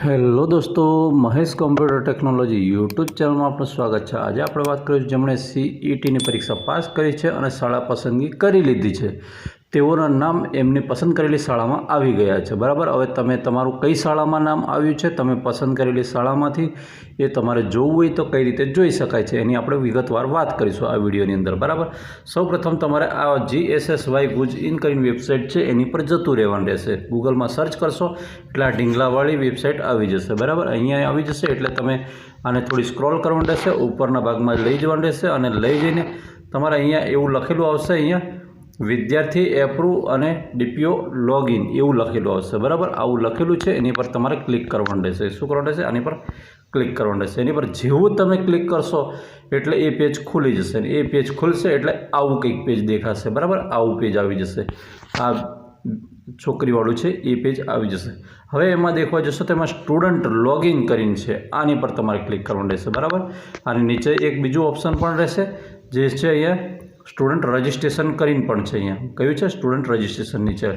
Hello દોસ્તો, Mahesh computer technology YouTube ચેનલમાં આપનું સ્વાગત છે. આજે આપણે વાત કરીશું જેમણે સીઈટીની પરીક્ષા પાસ કરી છે અને શાળા પસંદગી કરી લીધી છે. તેઓના નામ એમની પસંદ કરેલી શાળામાં આવી ગયા છે. બરાબર? હવે તમે તમારું કઈ શાળામાં નામ આવ્યું છે? તમે પસંદ કરેલી શાળામાંથી એ તમારે જોવું હોય તો કઈ રીતે જોઈ શકાય છે? એની આપણે વિગતવાર વાત કરીશું આ વિડીયોની અંદર. બરાબર? સૌપ્રથમ તમારે આ જીએસએસવાય ગુજ ઇન કરીને વેબસાઇટ છે, એની પર જતું રહેવાનું રહેશે. ગૂગલમાં સર્ચ કરશો, એટલે આ ઢીંગલાવાળી વેબસાઇટ આવી જશે. બરાબર? અહીંયા આવી જશે, એટલે તમે આને થોડી સ્ક્રોલ કરવાનું રહેશે, ઉપરના ભાગમાં લઈ જવાનું રહેશે અને લઈ જઈને તમારે અહીંયા એવું લખેલું આવશે અહીંયા વિદ્યાર્થી એપ્રુવ અને ડીપીઓ લોગિન એવું લખેલું આવશે બરાબર? આવું લખેલું છે, એની પર તમારે ક્લિક કરવાનું રહેશે. શું કરવાનું રહેશે? આની પર ક્લિક કરવાનું રહેશે. એની પર જેવું તમે ક્લિક કરશો, એટલે એ પેજ ખુલી જશે. એ પેજ ખુલશે, એટલે આવું કંઈક પેજ દેખાશે. બરાબર? આવું પેજ આવી જશે. આ છોકરીવાળું છે, એ પેજ આવી જશે. હવે એમાં દેખવા જશો તો એમાં સ્ટુડન્ટ લોગિન કરીને છે. આની પર તમારે ક્લિક કરવાનું રહેશે. બરાબર? આની નીચે એક બીજું ઓપ્શન પણ રહેશે, જે છે અહીંયા સ્ટુડન્ટ રજિસ્ટ્રેશન કરીને પણ છે અહીંયા. કયું છે? સ્ટુડન્ટ રજિસ્ટ્રેશન નીચે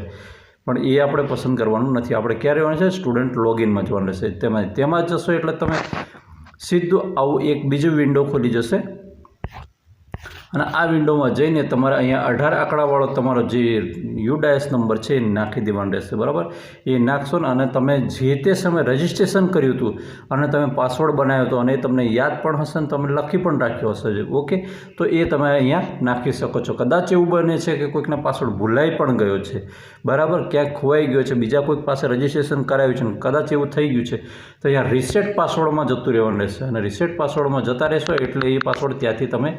પણ એ આપણે પસંદ કરવાનું નથી. આપણે ક્યારે રહેવાનું છે? સ્ટુડન્ટ લોગિનમાં જવાનું રહેશે. તેમાં તેમાં જશો એટલે તમે સીધું આવું એક બીજું વિન્ડો ખોલી જશે. અને આ વિન્ડોમાં જઈને તમારે અહીંયા અઢાર આંકડાવાળો તમારો જે યુડાયસ નંબર છે, એ નાખી દેવાનો રહેશે, બરાબર? એ નાખશો ને અને તમે જે તે સમયે રજિસ્ટ્રેશન કર્યું હતું અને તમે પાસવર્ડ બનાવ્યો હતો અને એ તમને યાદ પણ હશે ને તમે લખી પણ રાખ્યો હશે ઓકે? તો એ તમે અહીંયા નાખી શકો છો. કદાચ એવું બને છે કે કોઈકના પાસવર્ડ ભૂલાઈ પણ ગયો છે, બરાબર? ક્યાંક ખોવાઈ ગયો છે, બીજા કોઈક પાસે રજિસ્ટ્રેશન કરાવ્યું છે ને કદાચ એવું થઈ ગયું છે, તો અહીંયા રિસેટ પાસવર્ડમાં જતું રહેવાનું રહેશે. અને રિસેટ પાસવર્ડમાં જતા રહેશો એટલે એ પાસવર્ડ ત્યાંથી તમે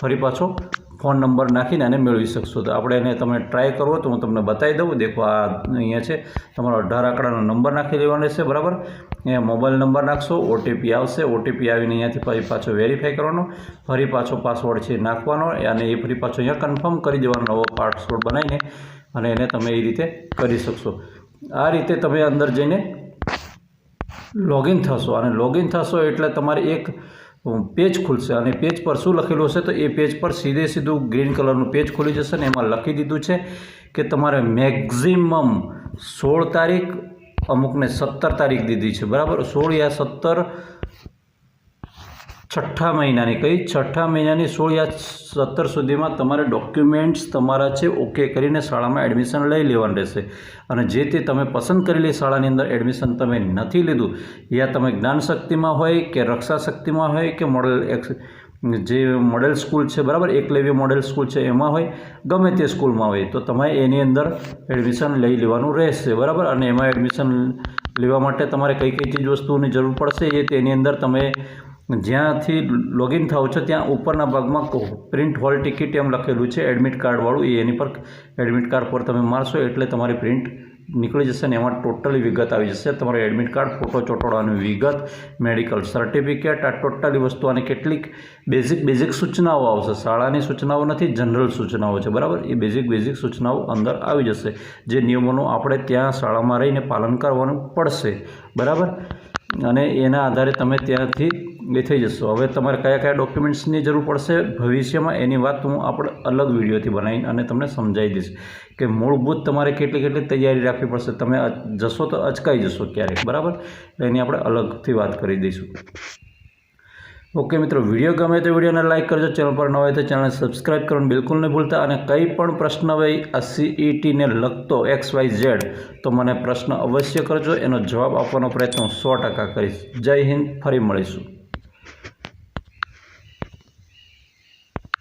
ફરી પાછો ફોન નંબર નાખીને આને મેળવી શકશો. તો આપણે એને તમે ટ્રાય કરવો તો હું તમને બતાવી દઉં. દેખો, આ અહીંયા છે. તમારો અઢાર આંકડાનો નંબર નાખી લેવાનો છે, બરાબર? અહીંયા મોબાઈલ નંબર નાખશો ઓટીપી આવશે. ઓટીપી આવીને અહીંયાથી ફરી પાછો વેરીફાઈ કરવાનો. ફરી પાછો પાસવર્ડ છે નાખવાનો. અને એ ફરી પાછો અહીંયા કન્ફર્મ કરી દેવાનો, નવો પાસવર્ડ બનાવીને. અને એને તમે એ રીતે કરી શકશો. આ રીતે તમે અંદર જઈને લોગિન થશો. અને લોગિન થશો એટલે તમારે એક પેજ ખુલશે. અને પેજ પર શું લખેલું હશે તો એ પેજ પર સીધે સીધું ગ્રીન કલરનું પેજ ખુલી જશે ને એમાં લખી દીધું છે કે તમારે મેક્ઝિમમ સોળ તારીખ અમુકને સત્તર તારીખ દીધી છે. બરાબર? સોળ યા સત્તર છઠ્ઠા મહિનાની, કઈ છઠ્ઠા મહિનાની સોળ યા સત્તર સુધીમાં તમારે ડોક્યુમેન્ટ્સ તમારા છે ઓકે કરીને શાળામાં એડમિશન લઈ લેવાનું રહેશે. અને જે તે તમે પસંદ કરેલી શાળાની અંદર એડમિશન તમે નથી લીધું, યા તમે જ્ઞાન શક્તિમાં હોય કે રક્ષા શક્તિમાં હોય કે મોડલ એક્સ જે મોડેલ સ્કૂલ છે, બરાબર, એકલવ્ય મોડેલ સ્કૂલ છે એમાં હોય, ગમે તે સ્કૂલમાં હોય, તો તમારે એની અંદર એડમિશન લઈ લેવાનું રહેશે, બરાબર? અને એમાં એડમિશન લેવા માટે તમારે કઈ કઈ ચીજ વસ્તુઓની જરૂર પડશે એ તેની અંદર તમે જ્યાંથી લોગિન થાવ છો, ત્યાં ઉપરના ભાગમાં પ્રિન્ટ હોલ ટિકિટ એમ લખેલું છે એડમિટ કાર્ડવાળું એની પર એડમિટ કાર્ડ પર તમે મારશો એટલે તમારી પ્રિન્ટ નીકળી જશે ને એમાં ટોટલી વિગત આવી જશે. તમારું એડમિટ કાર્ડ ફોટો ચોંટાડવાની વિગત મેડિકલ સર્ટિફિકેટ આ ટોટલી વસ્તુ અને કેટલીક બેઝિક બેઝિક સૂચનાઓ આવશે. શાળાની સૂચનાઓ નથી જનરલ સૂચનાઓ છે. બરાબર? એ બેઝિક બેઝિક સૂચનાઓ અંદર આવી જશે. જે નિયમોનું આપણે ત્યાં શાળામાં રહીને પાલન કરવાનું પડશે. બરાબર? અને એના આધારે તમે ત્યાંથી એ થઈ જશો. હવે તમારે કયા કયા ડોક્યુમેન્ટ્સની જરૂર પડશે ભવિષ્યમાં એની વાત હું આપણે અલગ વિડીયોથી બનાવીને અને તમને સમજાવી દઈશ કે મૂળભૂત તમારે કેટલી કેટલી તૈયારી રાખવી પડશે. તમે જશો તો અચકાઈ જશો ક્યારેક, બરાબર? એની આપણે અલગથી વાત કરી દઈશું. ઓકે મિત્રો, વીડિયો ગમે તો વિડીયોને લાઇક કરજો, ચેનલ પર ન હોય તો ચેનલને સબસ્ક્રાઇબ કરવાનું બિલકુલ નહીં ભૂલતા અને કંઈ પણ પ્રશ્ન હોય આ સીઈટીને લગતો એક્સ વાય ઝેડ તો મને પ્રશ્ન અવશ્ય કરજો, એનો જવાબ આપવાનો પ્રયત્ન હું સો ટકા કરીશ. જય હિન્દ, ફરી મળીશું.